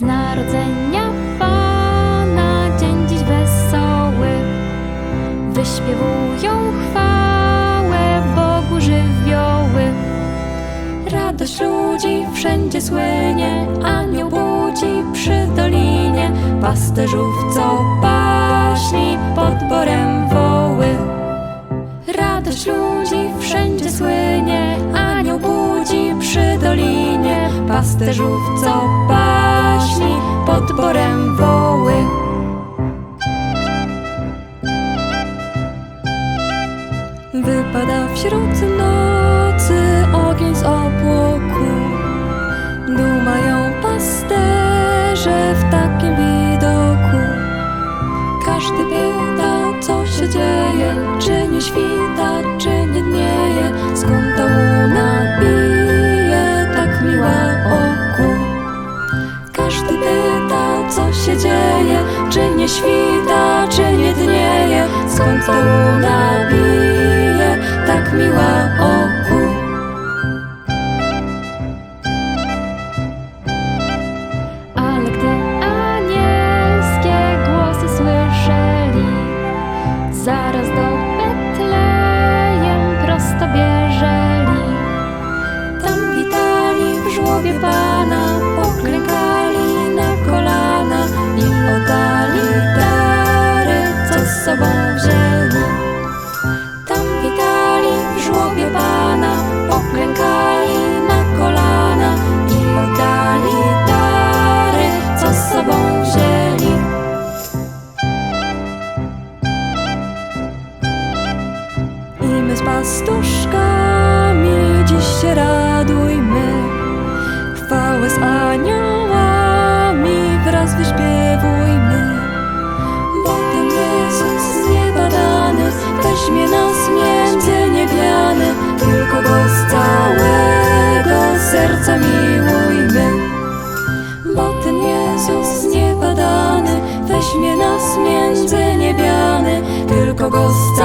Z narodzenia Pana. Dzień dziś wesoły. Wyśpiewują chwałę Bogu żywioły. Radość ludzi wszędzie słynie Anioł budzi przy dolinie. Pasterzów co paśni Pod borem woły. Radość ludzi wszędzie słynie, anioł budzi przy dolinie, pasterzów co paśni pod borem woły. Wypada wśród nocy skąd ta łuna bije, tak miła oku. Ale gdy anielskie głosy słyszeli, zaraz do Betlejem prosto bieżeli. pastuszkami dziś się radujmy. Chwałę z aniołami wraz wyśpiewujmy. Bo ten Jezus z nieba dany weźmie nas między niewiany. Tylko Go z całego serca miłujmy. Bo ten Jezus z nieba dany weźmie nas między niebiany. Tylko Go z